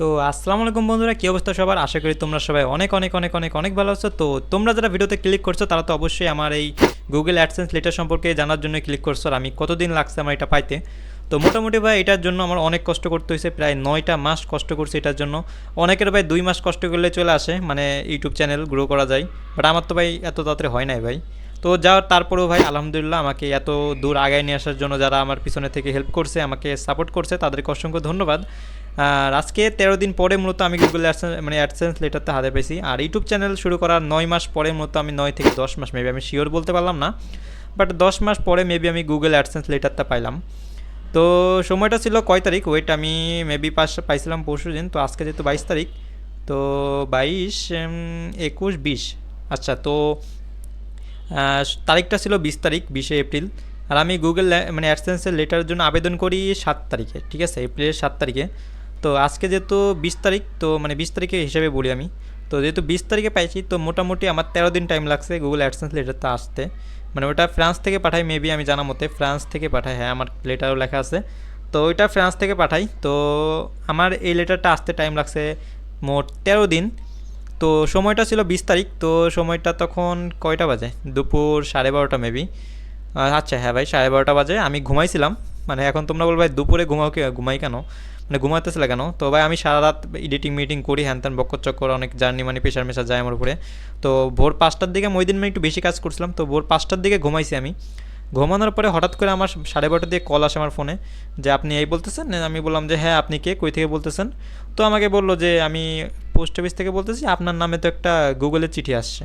তো আসসালামু আলাইকুম বন্ধুরা, কী অবস্থা সবার? আশা করি তোমরা সবাই অনেক অনেক অনেক অনেক অনেক ভালো আছো। তো তোমরা যারা ভিডিওতে ক্লিক করছ, তারা তো অবশ্যই আমার এই গুগল অ্যাডসেন্স লেটার সম্পর্কে জানার জন্য ক্লিক করছ আর আমি কতদিন লাগছে আমার এটা পাইতে। তো মোটামুটি ভাই, এটার জন্য আমার অনেক কষ্ট করতে হয়েছে প্রায় নয়টা মাস কষ্ট করছি এটার জন্য। অনেকের ভাই দুই মাস কষ্ট করলে চলে আসে মানে ইউটিউব চ্যানেল গ্রো করা যায়। বাট আমার তো ভাই এত তাড়াতাড়ি হয় নাই ভাই। তো যাওয়ার তারপরেও ভাই, আলহামদুলিল্লাহ আমাকে এত দূর আগায় নিয়ে আসার জন্য যারা আমার পিছনে থেকে হেল্প করছে, আমাকে সাপোর্ট করছে, তাদেরকে অসংখ্য ধন্যবাদ। আর আজকে তেরো দিন পরে মূলত আমি গুগল অ্যাডসেন্স মানে অ্যাডসেন্স লেটারতে হাতে পেয়েছি। আর ইউটিউব চ্যানেল শুরু করার নয় মাস পরে মূলত আমি নয় থেকে দশ মাস মেবি আমি শিওর বলতে পারলাম না বাট দশ মাস পরে মেবি আমি গুগল অ্যাডসেন্স লেটারটা পাইলাম। তো সময়টা ছিল কয় তারিখ? ওয়েট আমি মেবি পাস পাইছিলাম পরশু দিন, তো আজকে যেহেতু বাইশ তারিখ, তো বাইশ একুশ, বিশ। আচ্ছা তো তারিখটা ছিল বিশ তারিখ, বিশে এপ্রিল। আর আমি গুগল মানে অ্যাডসেন্সের লেটারের জন্য আবেদন করি সাত তারিখে, ঠিক আছে? এপ্রিলের সাত তারিখে। তো আজকে যেহেতু বিশ তারিখ, তো মানে বিশ তারিখে হিসেবে বলি আমি। তো যেহেতু বিশ তারিখে পাইছি, তো মোটামুটি আমার তেরো দিন টাইম লাগছে গুগল অ্যাডসেন্স লেটারটা আসতে। মানে ওটা ফ্রান্স থেকে পাঠাই মেবি আমি জানা মতে ফ্রান্স থেকে পাঠাই হ্যাঁ আমার লেটারও লেখা আছে। তো ওইটা ফ্রান্স থেকে পাঠাই, তো আমার এই লেটারটা আসতে টাইম লাগছে মোট তেরো দিন। তো সময়টা ছিল বিশ তারিখ, তো সময়টা তখন কয়টা বাজে? দুপুর সাড়ে বারোটা মেবি আচ্ছা হ্যাঁ ভাই, সাড়ে বারোটা বাজে, আমি ঘুমাইছিলাম। মানে এখন তোমরা বলবে, ভাই, দুপুরে ঘুমাও কে, ঘুমাই কেন? মানে ঘুমাতেছিলে কেন? তো ভাই, আমি সারা রাত এডিটিং মিটিং করি, হ্যান ত্যান বক্কর চক্কর, অনেক জার্নি মানে প্রেশার মেশার যায় আমার উপরে। তো ভোর পাঁচটার দিকে ওই দিন আমি একটু বেশি কাজ করছিলাম, তো ভোর পাঁচটার দিকে ঘুমাইছি আমি। ঘুমানোর পরে হঠাৎ করে আমার সাড়ে বারোটা দিয়ে কল আসে আমার ফোনে যে আপনি এই বলতেছেন? আমি বললাম যে হ্যাঁ আপনি কে? কই থেকে বলতেছেন? তো আমাকে বলল যে, আমি পোস্ট অফিস থেকে বলতেছি, আপনার নামে তো একটা গুগলের চিঠি আসছে।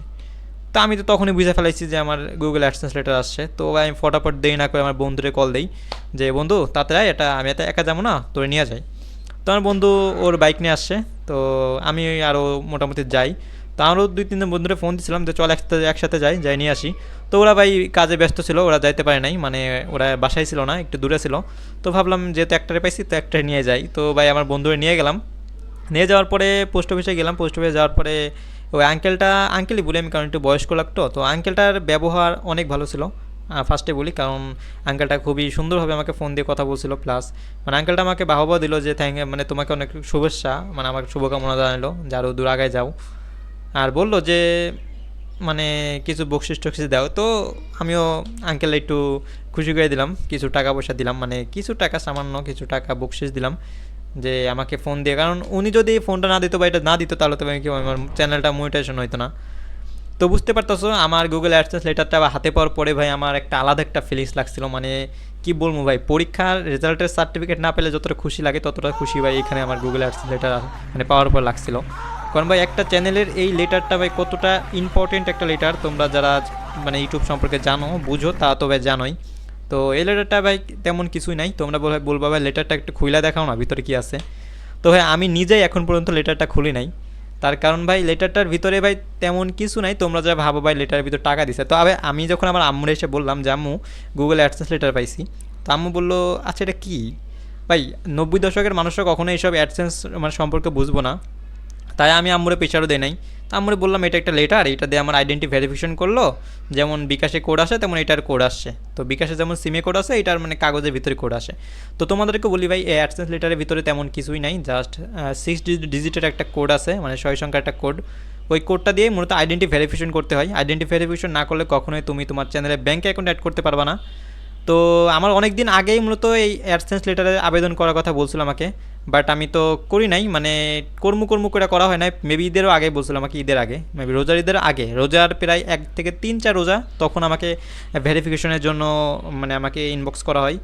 তো আমি তো তখনই বুঝে ফেলাইছি যে আমার গুগল অ্যাডসেন্স লেটার আসছে। তো আমি ফটাফট দেই না করে আমার বন্ধুরে কল দেই যে, বন্ধু তাড়াতাড়ি এটা আমি এত একা যাব না, তোরে নিয়ে যাই। তো আমার বন্ধু ওর বাইক নিয়ে আসছে। তো আমি আরও মোটামুটি যাই। তো আমারও দুই তিনজন বন্ধুরে ফোন দিয়েছিলাম যে, চল একসাথে একসাথে যাই যাই, নিয়ে আসি। তো ওরা ভাই কাজে ব্যস্ত ছিল, ওরা যাইতে পারে নাই মানে ওরা বাসায় ছিল না, একটু দূরে ছিল। তো ভাবলাম যেহেতু একটারে পাইছি, তো একটা নিয়ে যাই। তো ভাই, আমার বন্ধুরে নিয়ে গেলাম। নিয়ে যাওয়ার পরে পোস্ট অফিসে গেলাম পোস্ট অফিসে যাওয়ার পরে ওই আঙ্কেলটা আঙ্কেলই বলি আমি, কারণ একটু বয়স্ক লাগতো, তো আঙ্কেলটার ব্যবহার অনেক ভালো ছিল। ফার্স্টে বলি, কারণ আঙ্কেলটা খুবই সুন্দরভাবে আমাকে ফোন দিয়ে কথা বলছিল প্লাস মানে আঙ্কেলটা আমাকে বাহবা দিল যে থ্যাংক মানে তোমাকে অনেক শুভেচ্ছা মানে আমাকে শুভকামনা জানালো, যে আরও দূর আগায় যাও। আর বলল যে মানে কিছু বকশিস টকশিস দাও। তো আমিও আঙ্কেল একটু খুশি করে দিলাম, কিছু টাকা পয়সা দিলাম মানে কিছু টাকা সামান্য, কিছু টাকা বকশিস দিলাম। যে আমাকে ফোন দিয়ে। কারণ উনি যদি ফোনটা না দিত বা এটা না দিত, তাহলে তো আমি কি আমার চ্যানেলটা মনিটাইজেশন হইতো না। তো বুঝতে পারতেছো, আমার গুগল অ্যাডসেন্স লেটারটা হাতে পাওয়ার পরে ভাই আমার একটা আলাদা একটা ফিলিংস লাগছিল। মানে কি বলব ভাই, পরীক্ষার রেজাল্টের সার্টিফিকেট না পেলে যতটা খুশি লাগে, ততটা খুশি ভাই এখানে আমার গুগল অ্যাডসেন্স লেটার মানে পাওয়ার পর লাগছিল। কারণ ভাই একটা চ্যানেলের এই লেটারটা ভাই কতটা ইম্পর্টেন্ট একটা লেটার তোমরা যারা মানে ইউটিউব সম্পর্কে জানো, বুঝো, তা তো ভাই জানোই। তো এই লেটারটা ভাই তেমন কিছুই নাই। তোমরা বলবে ভাই, লেটারটা একটু খুলে দেখাও না, ভিতরে কি আছে। তো ভাই, আমি নিজেই এখন পর্যন্ত লেটারটা খুলি নাই। তার কারণ ভাই, লেটারটার ভিতরে ভাই তেমন কিছু নাই। তোমরা যা ভাবো ভাই, লেটারের ভিতরে টাকা দিছে। তো আবে, আমি যখন আমার আম্মুর এসে বললাম যে, আম্মু গুগল অ্যাডসেন্স লেটার পাইছি। তো আম্মু বলল আচ্ছা এটা কী? ভাই, নব্বই দশকের মানুষরা কখনো এইসব অ্যাডসেন্স মানে সম্পর্কে বুঝব না। তাই আমি আম্মুরে পেছারও দেই নাই। তা আম্মুরে বললাম, এটা একটা লেটার এটা দিয়ে আমার আইডেন্টি ভেরিফিকেশন করল। যেমন বিকাশে কোড আসে, তেমন এটার কোড আসছে। তো বিকাশে যেমন সিমে কোড আসে, এটার মানে কাগজের ভিতরে কোড আসে। তো তোমাদেরকে বলি ভাই, এই অ্যাডসেন্স লেটারের ভিতরে তেমন কিছুই নাই। জাস্ট সিক্স ডিজিটের একটা কোড আছে মানে ছয় সংখ্যার একটা কোড ওই কোডটা দিয়ে মূলত আইডেন্টি ভেরিফিকেশন করতে হয়। আইডেন্টি ভেরিফিকেশন না করলে কখনোই তুমি তোমার চ্যানেলে ব্যাঙ্ক অ্যাকাউন্ট অ্যাড করতে পারবা না। তো আমার অনেক দিন আগেই মূলত এই অ্যাডসেন্স লেটারে আবেদন করার কথা বলছিল আমাকে। বাট আমি তো করি নাই মানে কর্ম কর্ম করে করা হয় না মেবি ঈদেরও আগে বলছিলাম আমাকে ঈদের আগে। মেবি রোজার ঈদের আগে। রোজার প্রায় এক থেকে তিন চার রোজা তখন আমাকে ভেরিফিকেশনের জন্য মানে আমাকে ইনবক্স করা হয়।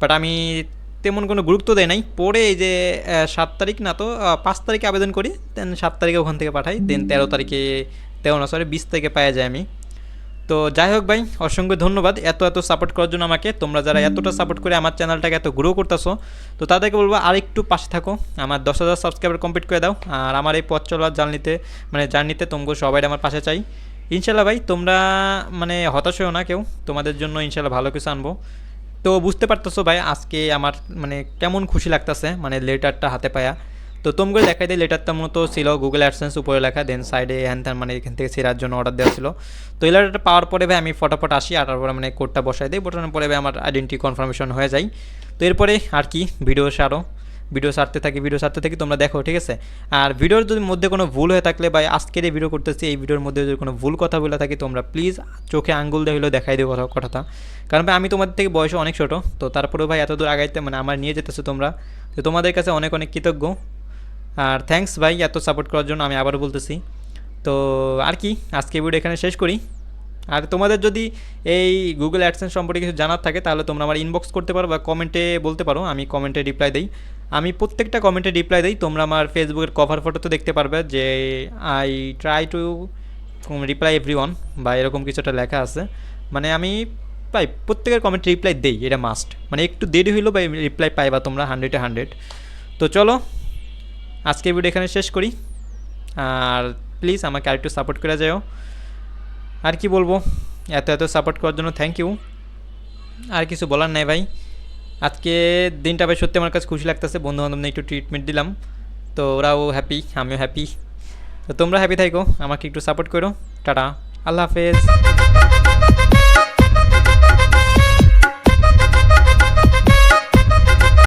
বাট আমি তেমন কোনো গুরুত্ব দেয় নাই। পরে এই যে সাত তারিখ না তো পাঁচ তারিখে আবেদন করি দেন সাত তারিখে ওখান থেকে পাঠাই দেন তেরো তারিখে, তেরো না সরি বিশ তারিখে পাওয়া যায় আমি। তো যাই হোক ভাই, অসংখ্য ধন্যবাদ এত এত সাপোর্ট করার জন্য আমাকে। তোমরা যারা এতটা সাপোর্ট করে আমার চ্যানেলটাকে এত গ্রো করতেছো, তো তাদেরকে বলব আর একটু পাশে থাকো। আমার দশ হাজার সাবস্ক্রাইবার কমপ্লিট করে দাও, আর আমার এই পথ চলার জার্নিতে মানে জার্নিতে তোমরা সবাই আমার পাশে চাই। ইনশাল্লাহ ভাই, তোমরা মানে হতাশ হও না কেউ, তোমাদের জন্য ইনশাল্লাহ ভালো কিছু আনব। তো বুঝতে পারতেছো ভাই, আজকে আমার মানে কেমন খুশি লাগতেছে মানে লেটারটা হাতে পায়া। তো তোমরা দেখাই দেয় লেটারটা মূলত ছিল গুগল অ্যাডসেন্স উপরে লেখা দেন সাইডে হ্যান ত্যান মানে এখান থেকে সেরার জন্য অর্ডার দেওয়া ছিল। তো এই লেটারটা পাওয়ার পরে ভাই আমি ফটাফট আসি, আর তারপরে মানে কোডটা বসাই দিই, বসানোর পরে ভাই আমার আইডেন্টি কনফার্মেশন হয়ে যায়। তো এরপরে আর কি ভিডিও সারো। ভিডিও সারতে থাকি ভিডিও সারতে থাকি, তোমরা দেখো, ঠিক আছে? আর ভিডিওর যদি মধ্যে কোনো ভুল হয়ে থাকলে বা আজকের এই ভিডিও করতেছি, এই ভিডিওর মধ্যে যদি কোনো ভুল কথা বলে থাকি, তোমরা প্লিজ চোখে আঙ্গুল দিয়ে হলেও দেখাই কথা, কথাটা। কারণ ভাই আমি তোমাদের থেকে বয়সে অনেক ছোটো, তো তারপরেও ভাই এত দূর আগাইতে মানে আমার নিয়ে যেতেছো তোমরা। তো তোমাদের কাছে অনেক অনেক কৃতজ্ঞ। আর থ্যাঙ্কস ভাই এত সাপোর্ট করার জন্য আমি আবারও বলতেছি। তো আর কি, আজকে ভিডিও এখানে শেষ করি। আর তোমাদের যদি এই গুগল অ্যাডসেন্স সম্পর্কে কিছু জানার থাকে, তাহলে তোমরা আমার ইনবক্স করতে পারো বা কমেন্টে বলতে পারো, আমি কমেন্টে রিপ্লাই দিই। আমি প্রত্যেকটা কমেন্টে রিপ্লাই দিই, তোমরা আমার ফেসবুকের কভার ফটোতে দেখতে পারবে যে I try to reply every one বা এরকম কিছু একটা লেখা আছে। মানে আমি পাই প্রত্যেকের কমেন্টে রিপ্লাই দেই, এটা মাস্ট মানে একটু দেরি হইলেও বা রিপ্লাই পাই বা তোমরা হান্ড্রেডে হান্ড্রেড তো চলো আজকে ভিডিও এখানে শেষ করি। আর প্লিজ আমাকে আরেকটু সাপোর্ট করে যাও। আর কি বলব? এত এত সাপোর্ট করার জন্য থ্যাংক ইউ আর কিছু বলার নাই ভাই। আজকে দিনটা ভাই সত্যি আমার কাছে খুশি লাগতেছে। বন্ধু বান্ধব একটু ট্রিটমেন্ট দিলাম। তো ওরাও হ্যাপি আমিও হ্যাপি তো তোমরা হ্যাপি থাকো আমাকে একটু সাপোর্ট করো। টাটা। আল্লাহ হাফেজ।